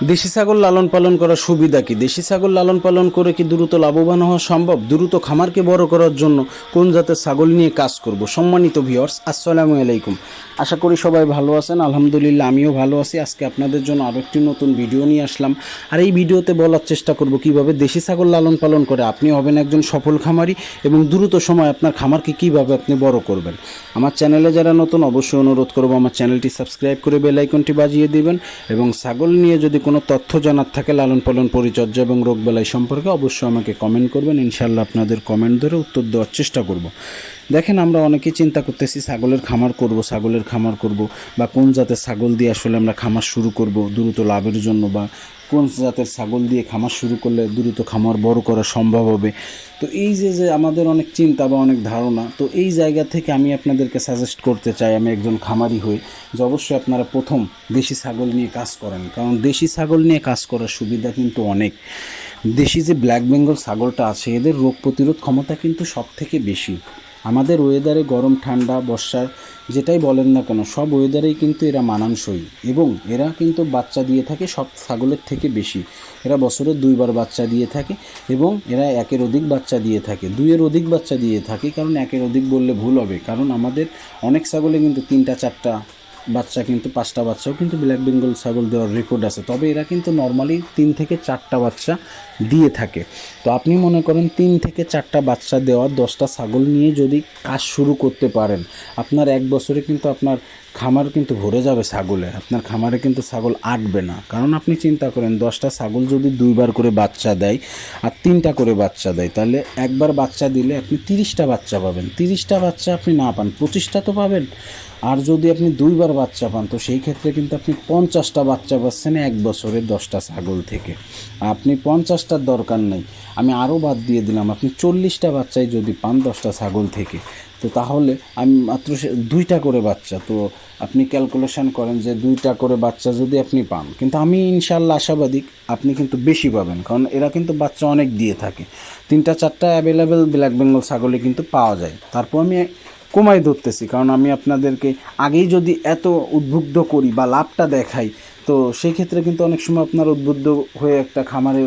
দেশি ছাগল লালন পালন করার সুবিধা কি? দেশি ছাগল লালন পালন করে কি দ্রুত লাভবান হওয়া সম্ভব? দ্রুত খামারকে বড় করার জন্য কোন জাতের ছাগল নিয়ে কাজ করব? সম্মানিত ভিওর্স আসসালামু আলাইকুম। আশা করি সবাই ভালো আছেন। আলহামদুলিল্লাহ, আমিও ভালো আছি। আজকে আপনাদের জন্য আরও একটি নতুন ভিডিও নিয়ে আসলাম। আর এই ভিডিওতে বলার চেষ্টা করব কীভাবে দেশি ছাগল লালন পালন করে আপনি হবেন একজন সফল খামারি এবং দ্রুত সময় আপনার খামারকে কীভাবে আপনি বড় করবেন। আমার চ্যানেলে যারা নতুন, অবশ্যই অনুরোধ করব আমার চ্যানেলটি সাবস্ক্রাইব করে বেল আইকনটি বাজিয়ে দিবেন এবং ছাগল নিয়ে যদি কোনো তথ্য জানার থাকে লালন পালন, পরিচর্যা এবং রোগ বেলায় সম্পর্কে অবশ্যই আমাকে কমেন্ট করবেন। ইনশাল্লাহ আপনাদের কমেন্ট ধরে উত্তর দেওয়ার চেষ্টা করব। দেখেন, আমরা অনেকেই চিন্তা করতেছি, ছাগলের খামার করব, ছাগলের খামার করব, বা কোন জাতের ছাগল দিয়ে আসলে আমরা খামার শুরু করব, দ্রুত লাভের জন্য বা কোন জাতের ছাগল দিয়ে খামার শুরু করলে দ্রুত খামার বড় করা সম্ভব হবে? তো এই যে যে আমাদের অনেক চিন্তা বা অনেক ধারণা, তো এই জায়গা থেকে আমি আপনাদেরকে সাজেস্ট করতে চাই, আমি একজন খামারি হই, যে অবশ্যই আপনারা প্রথম দেশি ছাগল নিয়ে কাজ করেন। কারণ দেশি ছাগল নিয়ে কাজ করার সুবিধা কিন্তু অনেক। দেশি যে ব্ল্যাক বেঙ্গল ছাগলটা আছে, এদের রোগ প্রতিরোধ ক্ষমতা কিন্তু সব থেকে বেশি। আমাদের ওয়েদারে গরম, ঠান্ডা বর্ষা যেটাই বলেন না কেন, সব ওয়েদারেই কিন্তু এরা মানানসই এবং এরা কিন্তু বাচ্চা দিয়ে থাকে সব ছাগলের থেকে বেশি। এরা বছরে দুইবার বাচ্চা দিয়ে থাকে এবং এরা একের অধিক বাচ্চা দিয়ে থাকে। দুইয়ের অধিক বাচ্চা দিয়ে থাকে, কারণ একের অধিক বললে ভুল হবে। কারণ আমাদের অনেক ছাগলে কিন্তু তিনটা, চারটা বাচ্চা কিন্তু পাঁচটা বাচ্চাও কিন্তু ব্ল্যাক বেঙ্গল ছাগল দেওয়ার রেকর্ড আছে। তবে এরা কিন্তু নর্মালি তিন থেকে চারটা বাচ্চা দিয়ে থাকে। তো আপনি মনে করেন তিন থেকে চারটা বাচ্চা দেওয়া দশটা ছাগল নিয়ে যদি কাজ শুরু করতে পারেন, আপনার এক বছরে কিন্তু আপনার খামার কিন্তু ভরে যাবে ছাগলে। আপনার খামারে কিন্তু ছাগল আটবে না। কারণ আপনি চিন্তা করেন, দশটা ছাগল যদি দুইবার করে বাচ্চা দেয় আর তিনটা করে বাচ্চা দেয়, তাহলে একবার বাচ্চা দিলে আপনি তিরিশটা বাচ্চা পাবেন। তিরিশটা বাচ্চা আপনি না পান, পঁচিশটা তো পাবেন। আর যদি আপনি দুইবার বাচ্চা পান, তো সেই ক্ষেত্রে কিন্তু আপনি পঞ্চাশটা বাচ্চা পাচ্ছেন এক বছরে দশটা ছাগল থেকে। আপনি পঞ্চাশটার দরকার নেই। আমি আরও বাদ দিয়ে দিলাম, আপনি চল্লিশটা বাচ্চাই যদি পান দশটা ছাগল থেকে, তো তাহলে আমি মাত্র দুইটা করে বাচ্চা। তো আপনি ক্যালকুলেশন করেন যে দুইটা করে বাচ্চা যদি আপনি পান, কিন্তু আমি ইনশাল্লাহ আশাবাদী আপনি কিন্তু বেশি পাবেন, কারণ এরা কিন্তু বাচ্চা অনেক দিয়ে থাকে। তিনটা, চারটা অ্যাভেলেবেল ব্ল্যাক বেঙ্গল ছাগলে কিন্তু পাওয়া যায়। তারপর আমি কমাই ধরতেছি, কারণ আমি আপনাদেরকে আগেই যদি এত উদ্বুদ্ধ করি বা লাভটা দেখাই, তো সেক্ষেত্রে কিন্তু অনেক সময় আপনার উদ্বুদ্ধ হয়ে একটা খামারে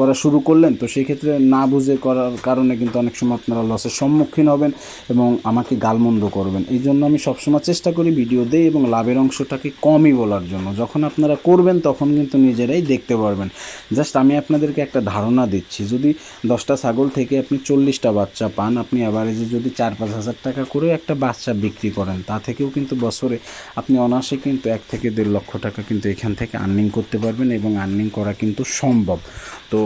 করা শুরু করলেন, তো সেই ক্ষেত্রে না বুঝে করার কারণে কিন্তু অনেক সময় আপনারা লসের সম্মুখীন হবেন এবং আমাকে গালমন্দ করবেন। এই জন্য আমি সবসময় চেষ্টা করি ভিডিও দেই এবং লাভের অংশটাকে কমই বলার জন্য। যখন আপনারা করবেন, তখন কিন্তু নিজেরাই দেখতে পারবেন। জাস্ট আমি আপনাদেরকে একটা ধারণা দিচ্ছি, যদি দশটা ছাগল থেকে আপনি চল্লিশটা বাচ্চা পান, আপনি অ্যাভারেজে যদি চার পাঁচ হাজার টাকা করেও একটা বাচ্চা বিক্রি করেন, তা থেকেও কিন্তু বছরে আপনি অনায়াসে কিন্তু এক থেকে দেড় লক্ষ টাকা কিন্তু এখান থেকে আর্নিং করতে পারবেন এবং আর্নিং করা কিন্তু সম্ভব। তো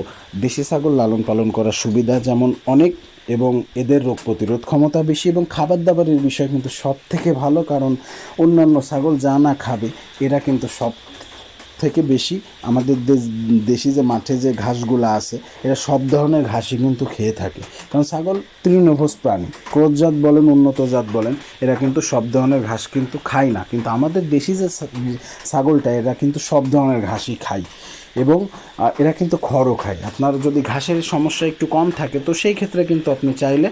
দেশি ছাগল লালন পালন করার সুবিধা যেমন অনেক এবং এদের রোগ প্রতিরোধ ক্ষমতা বেশি এবং খাবার দাবারের বিষয় কিন্তু সব থেকে ভালো কারণ অন্যান্য ছাগল যা না খাবে, এরা কিন্তু সব থেকে বেশি আমাদের দেশ যে মাঠে যে ঘাসগুলো আছে, এরা সব ধরনের ঘাসই কিন্তু খেয়ে থাকে। কারণ ছাগল তৃণভোজ প্রাণী, ক্রোধ জাত বলেন, উন্নত জাত বলেন, এরা কিন্তু সব ধরনের ঘাস কিন্তু খায় না। কিন্তু আমাদের দেশি যে ছাগলটা, এরা কিন্তু সব ধরনের ঘাসই খায়। এবং এরা কিন্তু খড়ও খায়। আপনার যদি ঘাসের সমস্যা একটু কম থাকে, তো সেই ক্ষেত্রে কিন্তু আপনি চাইলে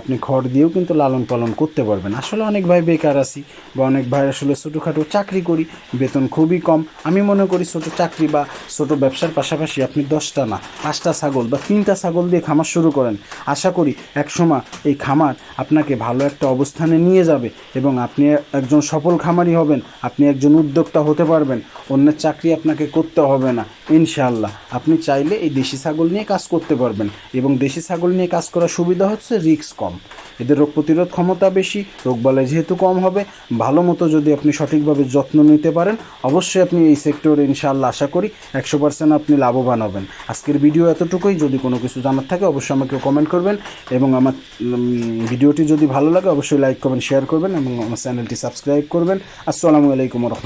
আপনি খড় দিয়েও কিন্তু লালন পালন করতে পারবেন। আসলে অনেক ভাই বেকার আছি বা অনেক ভাই আসলে ছোটোখাটো চাকরি করি, বেতন খুবই কম। আমি মনে করি ছোটো চাকরি বা ছোটো ব্যবসার পাশাপাশি আপনি দশটা না, পাঁচটা ছাগল বা তিনটা ছাগল দিয়ে খামার শুরু করেন। আশা করি একসময় এই খামার আপনাকে ভালো একটা অবস্থানে নিয়ে যাবে এবং আপনি একজন সফল খামারি হবেন, আপনি একজন উদ্যোক্তা হতে পারবেন। অন্যের চাকরি আপনাকে করতে হবে না। ইনশাআল্লাহ। আপনি চাইলে এই দেশি ছাগল নিয়ে কাজ করতে পারবেন এবং দেশি ছাগল নিয়ে কাজ করার সুবিধা হচ্ছে রিস্ক কম। এদের রোগ প্রতিরোধ ক্ষমতা বেশি রোগবালাই যেহেতু কম হবে, ভালো মতো যদি আপনি সঠিকভাবে যত্ন নিতে পারেন, অবশ্যই আপনি এই সেক্টরে ইনশাআল্লাহ আশা করি একশো পার্সেন্ট আপনি লাভবান হবেন। আজকের ভিডিও এতটুকুই। যদি কোনো কিছু জানার থাকে, অবশ্যই আমাকে কমেন্ট করবেন এবং আমার ভিডিওটি যদি ভালো লাগে, অবশ্যই লাইক কমেন্ট শেয়ার করবেন এবং আমার চ্যানেলটি সাবস্ক্রাইব করবেন। আসসালামু আলাইকুম রহমতুল্লাহ।